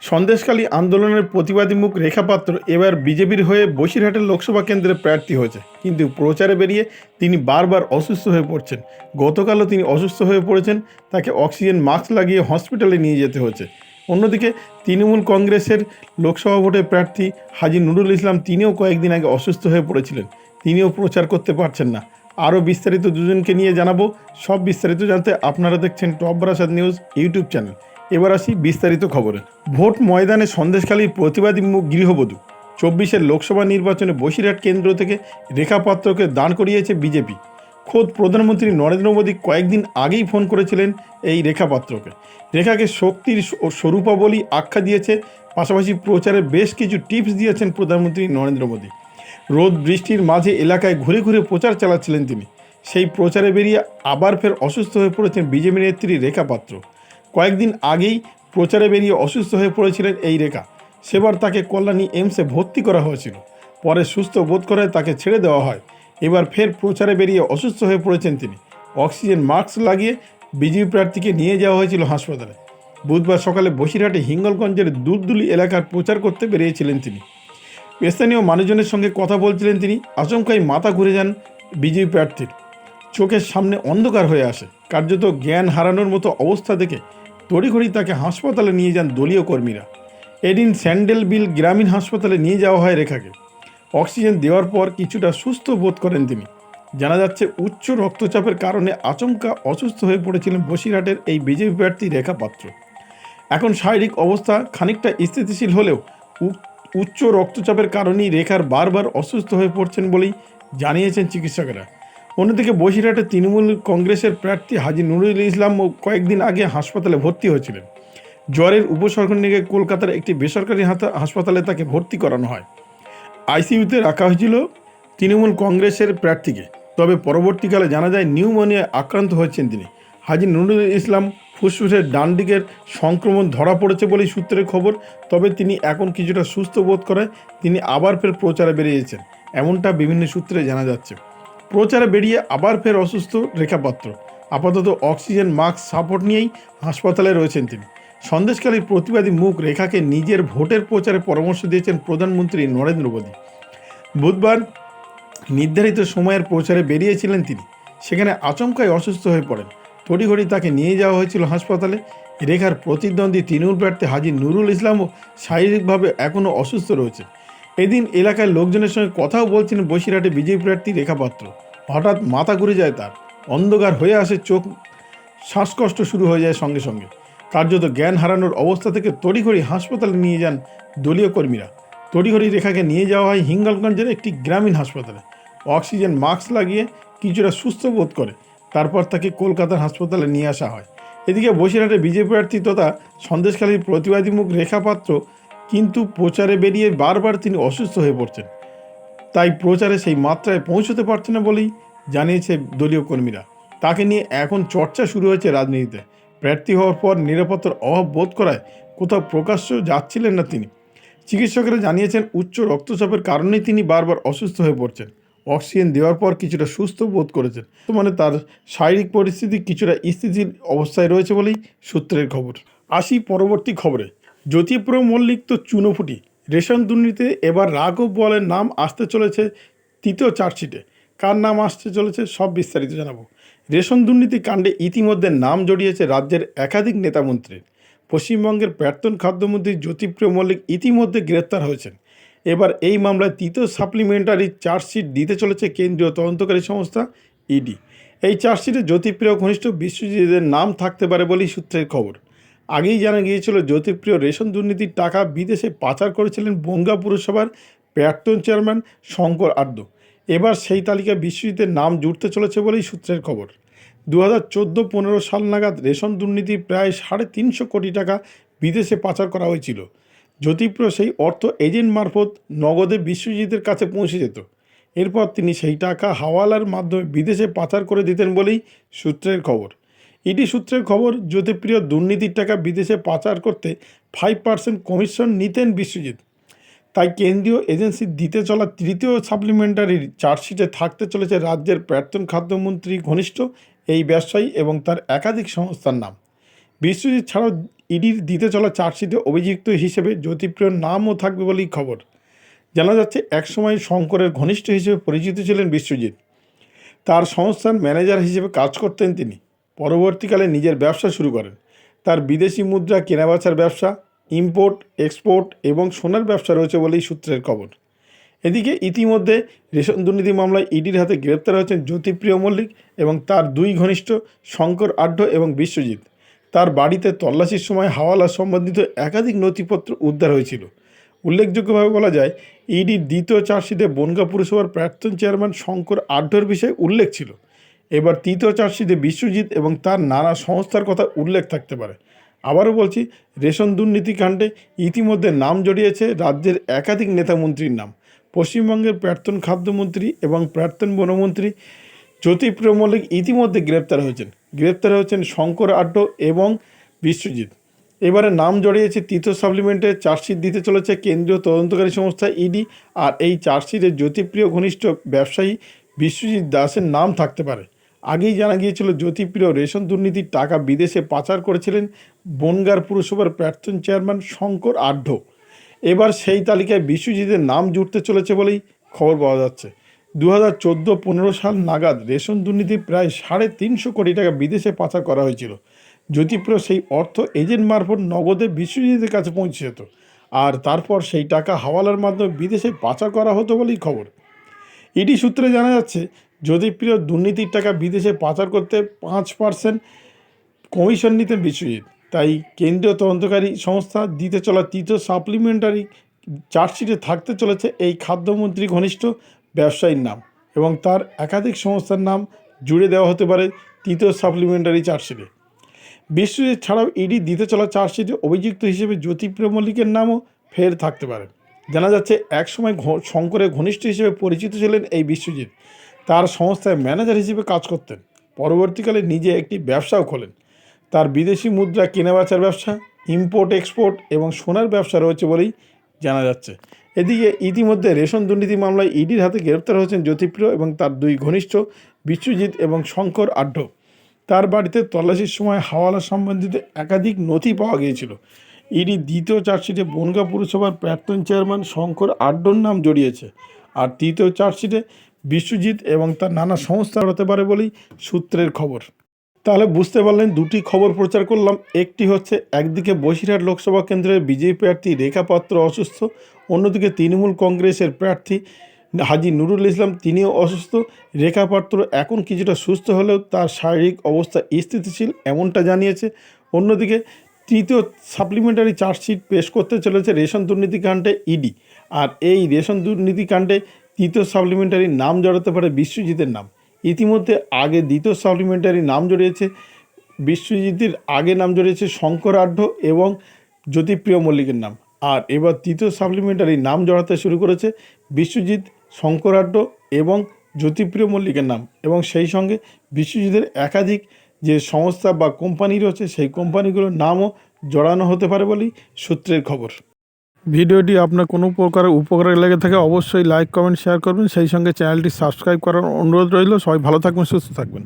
সন্দেশকালী আন্দোলনের প্রতিবাদী মুখ রেখা পাত্র এবার বিজেপির হয়ে বসিরহাটের লোকসভা কেন্দ্রে প্রার্থী হয়েছে। কিন্তু প্রচারে বেরিয়ে তিনি বারবার অসুস্থ হয়ে পড়ছেন। গতকালও তিনি অসুস্থ হয়ে পড়েছেন। তাকে অক্সিজেন, মাস্ক লাগিয়ে হসপিটালে নিয়ে যেতে হয়েছে। অন্যদিকে তৃণমূল কংগ্রেসের লোকসভা ভোটের প্রার্থী হাজি নুরুল ইসলাম তিনিও কয়েকদিন আগে অসুস্থ হয়ে পড়েছিলেন। তিনিও প্রচার করতে পারছেন না। আরও বিস্তারিত দুজনকে নিয়ে জানাব। সব বিস্তারিত জানতে আপনারা দেখছেন top Barasat news YouTube channel. এবার আসি বিস্তারিত খবরে। ভোট ময়দানে সন্দেশখালীর প্রতিবাদী গৃহবধূ। চব্বিশের লোকসভা নির্বাচনে বসিরহাট কেন্দ্র থেকে রেখা পাত্রকে দান করিয়েছে বিজেপি। খোদ প্রধানমন্ত্রী নরেন্দ্র মোদী কয়েকদিন আগেই ফোন করেছিলেন এই রেখা পাত্রকে রেখাকে শক্তির স- স্বরূপা বলি আখ্যা দিয়েছে, পাশাপাশি প্রচারে বেশ কিছু টিপস দিয়েছেন প্রধানমন্ত্রী নরেন্দ্র মোদী। রোদ বৃষ্টির মাঝে এলাকায় ঘুরে ঘুরে প্রচার চালাচ্ছিলেন তিনি। সেই প্রচারে বেরিয়ে আবার ফের অসুস্থ হয়ে পড়েছেন বিজেপি নেত্রী রেখা পাত্র কয়েকদিন আগেই প্রচারে বেরিয়ে অসুস্থ হয়ে পড়েছিলেন এই রেখা। সেবার তাকে কল্যাণী এমসে ভর্তি করা হয়েছিল। পরে সুস্থ বোধ করে তাকে ছেড়ে দেওয়া হয়। এবার ফের প্রচারে বেরিয়ে অসুস্থ হয়ে পড়েছেন তিনি। অক্সিজেন মাস্ক লাগিয়ে বিজেপি প্রার্থীকে নিয়ে যাওয়া হয়েছিল হাসপাতালে। বুধবার সকালে বসিরহাটে হিঙ্গলগঞ্জের দুধদুলি এলাকার প্রচার করতে বেরিয়েছিলেন তিনি। স্থানীয় মানুষজনের সঙ্গে কথা বলছিলেন তিনি। আচমকাই মাথা ঘুরে যান বিজেপি প্রার্থীর। চোখের সামনে অন্ধকার হয়ে আসে। কার্যত জ্ঞান হারানোর মতো অবস্থা দেখে তড়িঘড়ি তাকে হাসপাতালে নিয়ে যান দলীয় কর্মীরা। এদিন স্যান্ডেল বিল গ্রামীণ হাসপাতালে নিয়ে যাওয়া হয় রেখাকে। অক্সিজেন দেওয়ার পর কিছুটা সুস্থ বোধ করেন তিনি। জানা যাচ্ছে, উচ্চ রক্তচাপের কারণে আচমকা অসুস্থ হয়ে পড়েছিলেন বসিরহাটের এই বিজেপি প্রার্থী রেখা পাত্র। এখন শারীরিক অবস্থা খানিকটা স্থিতিশীল হলেও উচ্চ রক্তচাপের কারণেই রেখার বারবার অসুস্থ হয়ে পড়ছেন বলেই জানিয়েছেন চিকিৎসকেরা। অন্যদিকে বসিরহাটে তৃণমূল কংগ্রেসের প্রার্থী হাজি নুরুল ইসলাম কয়েকদিন আগে হাসপাতালে ভর্তি হয়েছিলেন। জ্বরের উপসর্গ নিয়ে কলকাতার একটি বেসরকারি হাসপাতালে তাকে ভর্তি করানো হয়। আইসিইউতে রাখা হয়েছিল তৃণমূল কংগ্রেসের প্রার্থীকে। তবে পরবর্তীকালে জানা যায় নিউমোনিয়ায় আক্রান্ত হয়েছেন তিনি। হাজি নুরুল ইসলাম ফুসফুসের ডান দিকের সংক্রমণ ধরা পড়েছে বলেই সূত্রের খবর। তবে তিনি এখন কিছুটা সুস্থ বোধ করায় তিনি আবার ফের প্রচারে বেরিয়েছেন। এমনটা বিভিন্ন সূত্রে জানা যাচ্ছে। প্রচারে বেরিয়ে আবার ফের অসুস্থ রেখাপাত্র আপাতত অক্সিজেন, মাস্ক, সাপোর্ট নিয়েই হাসপাতালে রয়েছেন তিনি। সন্দেশকালীর প্রতিবাদী মুখ রেখাকে নিজের ভোটের প্রচারে পরামর্শ দিয়েছেন প্রধানমন্ত্রী নরেন্দ্র মোদী। বুধবার নির্ধারিত সময়ের প্রচারে বেরিয়েছিলেন তিনি। সেখানে আচমকাই অসুস্থ হয়ে পড়েন। তড়িঘড়ি তাকে নিয়ে যাওয়া হয়েছিল হাসপাতালে। রেখার প্রতিদ্বন্দ্বী তৃণমূল প্রার্থী হাজি নুরুল ইসলামও শারীরিকভাবে এখনও অসুস্থ রয়েছে এদিন এলাকার লোকজনের সঙ্গে কথাও বলছিলেন বসিরহাটে বিজেপি প্রার্থী রেখা পাত্র। হঠাৎ মাথা ঘুরে যায় তার। অন্ধকার হয়ে আসে চোখ, শ্বাসকষ্ট শুরু হয়ে যায় সঙ্গে সঙ্গে। কার্যত জ্ঞান হারানোর অবস্থা থেকে তড়িঘড়ি হাসপাতালে নিয়ে যান দলীয় কর্মীরা। তড়িঘড়ি রেখাকে নিয়ে যাওয়া হয় হিঙ্গলগঞ্জের একটি গ্রামীণ হাসপাতালে। অক্সিজেন মাস্ক লাগিয়ে কিছুটা সুস্থ বোধ করে। তারপর তাকে কলকাতার হাসপাতালে নিয়ে আসা হয়। এদিকে বসিরহাটে বিজেপি প্রার্থী তথা সন্দেশখালীর প্রতিবাদী মুখ কিন্তু প্রচারে বেরিয়ে বারবার তিনি অসুস্থ হয়ে পড়ছেন। তাই প্রচারে সেই মাত্রায় পৌঁছতে পারছে না বলেই জানিয়েছে দলীয় কর্মীরা। তাকে নিয়ে এখন চর্চা শুরু হয়েছে রাজনীতিতে। প্রার্থী হওয়ার পর নিরাপত্তার অভাব বোধ করায় কোথাও প্রকাশ্য যাচ্ছিলেন না তিনি। চিকিৎসকেরা জানিয়েছেন, উচ্চ রক্তচাপের কারণেই তিনি বারবার অসুস্থ হয়ে পড়ছেন। অক্সিজেন দেওয়ার পর কিছুটা সুস্থ বোধ করেছেন। মানে তার শারীরিক পরিস্থিতি কিছুটা স্থিতিশীল অবস্থায় রয়েছে বলেই সূত্রের খবর। আসি পরবর্তী খবরে। জ্যোতিপ্র মল্লিক তো চুনোফুটি। রেশন দুর্নীতিতে এবার রাঘব বলের নাম আসতে চলেছে তৃতীয় চার্জশিটে। কার নাম আসতে চলেছে সব বিস্তারিত জানাব। রেশন দুর্নীতি কাণ্ডে ইতিমধ্যে নাম জড়িয়েছে রাজ্যের একাধিক নেতামন্ত্রীর পশ্চিমবঙ্গের প্রাক্তন খাদ্যমন্ত্রী জ্যোতিপ্রিয় মল্লিক ইতিমধ্যে গ্রেপ্তার হয়েছেন। এবার এই মামলায় তৃতীয় সাপ্লিমেন্টারি চার্জশিট দিতে চলেছে কেন্দ্রীয় তদন্তকারী সংস্থা ইডি। এই চার্জশিটে জ্যোতিপ্রিয় ঘনিষ্ঠ বিশ্বজিতের নাম থাকতে পারে বলেই সূত্রের খবর। আগেই জানা গিয়েছিল, জ্যোতিপ্রিয় রেশন দুর্নীতির টাকা বিদেশে পাচার করেছিলেন বঙ্গা পুরসভার প্রাক্তন চেয়ারম্যান শঙ্কর আড্ড। এবার সেই তালিকায় বিশ্বজিতের নাম জুড়তে চলেছে বলেই সূত্রের খবর। দু হাজার চোদ্দ পনেরো সাল নাগাদ রেশন দুর্নীতি প্রায় সাড়ে তিনশো কোটি টাকা বিদেশে পাচার করা হয়েছিল। জ্যোতিপ্রিয় সেই অর্থ এজেন্ট মারফত নগদে বিশ্বজিতের কাছে পৌঁছে যেত। এরপর তিনি সেই টাকা হাওয়ালার মাধ্যমে বিদেশে পাচার করে দিতেন বলেই সূত্রের খবর। ইডি সূত্রের খবর, জ্যোতিপ্রিয় দুর্নীতির টাকা বিদেশে পাচার করতে ফাইভ পার্সেন্ট কমিশন নিতেন বিশ্বজিৎ। তাই কেন্দ্রীয় এজেন্সি দিতে চলা তৃতীয় সাপ্লিমেন্টারি চার্জশিটে থাকতে চলেছে রাজ্যের প্রাক্তন খাদ্যমন্ত্রী ঘনিষ্ঠ, এই ব্যবসায়ী এবং তার একাধিক সংস্থার নাম। বিশ্বজিৎ ছাড়াও ইডির দিতে চলা চার্জশিটে অভিযুক্ত হিসেবে জ্যোতিপ্রিয়র নামও থাকবে বলেই খবর। জানা যাচ্ছে, একসময় শঙ্করের ঘনিষ্ঠ হিসেবে পরিচিত ছিলেন বিশ্বজিৎ। তার সংস্থার ম্যানেজার হিসেবে কাজ করতেন তিনি। পরবর্তীকালে নিজের ব্যবসা শুরু করেন। তার বিদেশি মুদ্রা, কেনাবেচার ব্যবসা ইম্পোর্ট এক্সপোর্ট এবং সোনার ব্যবসা রয়েছে বলেই সূত্রের খবর। এদিকে ইতিমধ্যে রেশন দুর্নীতি মামলায় ইডির হাতে গ্রেপ্তার হয়েছেন জ্যোতিপ্রিয় মল্লিক এবং তার দুই ঘনিষ্ঠ শঙ্কর আড্ড এবং বিশ্বজিৎ। তার বাড়িতে তল্লাশির সময় হাওয়ালা সম্বন্ধিত একাধিক নথিপত্র উদ্ধার হয়েছিল। উল্লেখযোগ্যভাবে বলা যায় ইডির দ্বিতীয় চার্জশিটে বনগা পুরসভার প্রাক্তন চেয়ারম্যান শঙ্কর আড্ডর বিষয়ে উল্লেখ ছিল। এবার তৃতীয় চার্জশিটে বিশ্বজিৎ এবং তার নানা সংস্থার কথা উল্লেখ থাকতে পারে। আবারও বলছি, রেশন দুর্নীতি কাণ্ডে ইতিমধ্যে নাম জড়িয়েছে রাজ্যের একাধিক নেতামন্ত্রীর নাম। পশ্চিমবঙ্গের প্রাক্তন খাদ্যমন্ত্রী এবং প্রাক্তন বনমন্ত্রী জ্যোতিপ্রিয় মল্লিক ইতিমধ্যে গ্রেপ্তার হয়েছেন। গ্রেপ্তার হয়েছেন শঙ্কর আড্ড এবং বিশ্বজিৎ। এবারে নাম জড়িয়েছে তৃতীয় সাপ্লিমেন্টে চার্জশিট দিতে চলেছে কেন্দ্রীয় তদন্তকারী সংস্থা ইডি আর এই চার্জশিটে জ্যোতিপ্রিয় ঘনিষ্ঠ ব্যবসায়ী বিশ্বজিৎ দাসের নাম থাকতে পারে। আগেই জানা গিয়েছিল জ্যোতিপ্রিয় রেশন দুর্নীতির টাকা বিদেশে পাচার করেছিলেন বনগার পুরসভার প্রাক্তন চেয়ারম্যান শঙ্কর আড্ড। এবার সেই তালিকায় বিশ্বজিতের নাম জুড়তে চলেছে বলেই খবর পাওয়া যাচ্ছে। দু হাজার চোদ্দ পনেরো সাল নাগাদ রেশন দুর্নীতি প্রায় সাড়ে তিনশো কোটি টাকা বিদেশে পাচার করা হয়েছিল। জ্যোতিপ্রিয় সেই অর্থ এজেন্ট মারফত নগদে বিশ্বজিতের কাছে পৌঁছে যেত। আর তারপর সেই টাকা হাওয়ালার মাধ্যমে বিদেশে পাচার করা হতো বলেই খবর। ইডি সূত্রে জানা যাচ্ছে জ্যোতিপ্রিয় দুর্নীতির টাকা বিদেশে পাচার করতে পাঁচ পার্সেন্ট কমিশন নিতেন বিশ্বজিৎ তাই কেন্দ্রীয় তদন্তকারী সংস্থা দিতে চলা তৃতীয় সাপ্লিমেন্টারি চার্জশিটে থাকতে চলেছে এই খাদ্যমন্ত্রী ঘনিষ্ঠ ব্যবসায়ীর নাম এবং তার একাধিক সংস্থার নাম জুড়ে দেওয়া হতে পারে তৃতীয় সাপ্লিমেন্টারি চার্জশিটে বিশ্বজিৎ ছাড়াও ইডি দিতে চলা চার্জশিটে অভিযুক্ত হিসেবে জ্যোতিপ্রিয় মল্লিকের নামও ফের থাকতে পারে। জানা যাচ্ছে, একসময় ঘ- শঙ্করের ঘনিষ্ঠ হিসেবে পরিচিত ছিলেন এই বিশ্বজিৎ। তার সংস্থায় ম্যানেজার হিসেবে কাজ করতেন। পরবর্তীকালে নিজে একটি ব্যবসাও খোলেন। তার বিদেশি মুদ্রা কেনাবেচার ব্যবসা ইম্পোর্ট এক্সপোর্ট এবং সোনার ব্যবসা রয়েছে বলেই জানা যাচ্ছে। এদিকে ইতিমধ্যে রেশন দুর্নীতি মামলায় ইডির হাতে গ্রেপ্তার হয়েছেন জ্যোতিপ্রিয় এবং তার দুই ঘনিষ্ঠ, বিশ্বজিৎ এবং শঙ্কর আড্ড। তার বাড়িতে তল্লাশির সময় হাওয়ালা সম্বন্ধিত একাধিক নথি পাওয়া গিয়েছিল। ইডি দ্বিতীয় চার্জশিটে বনগা পুরসভার প্রাক্তন চেয়ারম্যান শঙ্কর আড্ডর নাম জড়িয়েছে। আর তৃতীয় চার্জশিটে বিশ্বজিৎ এবং তার নানা সংস্থা হতে পারে বলেই সূত্রের খবর। তাহলে বুঝতে পারলেন, দুটি খবর প্রচার করলাম। একটি হচ্ছে, একদিকে বসিরহাট লোকসভা কেন্দ্রের বিজেপি প্রার্থী রেখা পাত্র অসুস্থ। অন্যদিকে তৃণমূল কংগ্রেসের প্রার্থী হাজি নুরুল ইসলাম, তিনিও অসুস্থ। রেখা পাত্র এখন কিছুটা সুস্থ হলেও তার শারীরিক অবস্থা স্থিতিশীল এমনটা জানিয়েছে। অন্যদিকে তৃতীয় সাপ্লিমেন্টারি চার্জশিট পেশ করতে চলেছে রেশন দুর্নীতি কাণ্ডে ইডি। আর এই রেশন দুর্নীতি কাণ্ডে তৃতীয় সাপ্লিমেন্টারি নাম জড়াতে পারে বিশ্বজিতের নাম। ইতিমধ্যে আগে দ্বিতীয় সাপ্লিমেন্টারি নাম জড়িয়েছে বিশ্বজিতের, আগে নাম জড়িয়েছে শঙ্কর আঢ্য এবং জ্যোতিপ্রিয় মল্লিকের নাম। আর এবার তৃতীয় সাপ্লিমেন্টারি নাম জড়াতে শুরু করেছে বিশ্বজিৎ শঙ্করাড্ড এবং জ্যোতিপ্রিয় মল্লিকের নাম। এবং সেই সঙ্গে বিশ্বজিতের একাধিক যে সংস্থা বা কোম্পানি রয়েছে, সেই কোম্পানিগুলোর নামও জড়ানো হতে পারে বলেই সূত্রের খবর। ভিডিওটি আপনার কোনো প্রকারের উপকারে লেগে থাকে অবশ্যই লাইক কমেন্ট শেয়ার করবেন। সেই সঙ্গে চ্যানেলটি সাবস্ক্রাইব করার অনুরোধ রইল। সবাই ভালো থাকবেন, সুস্থ থাকবেন।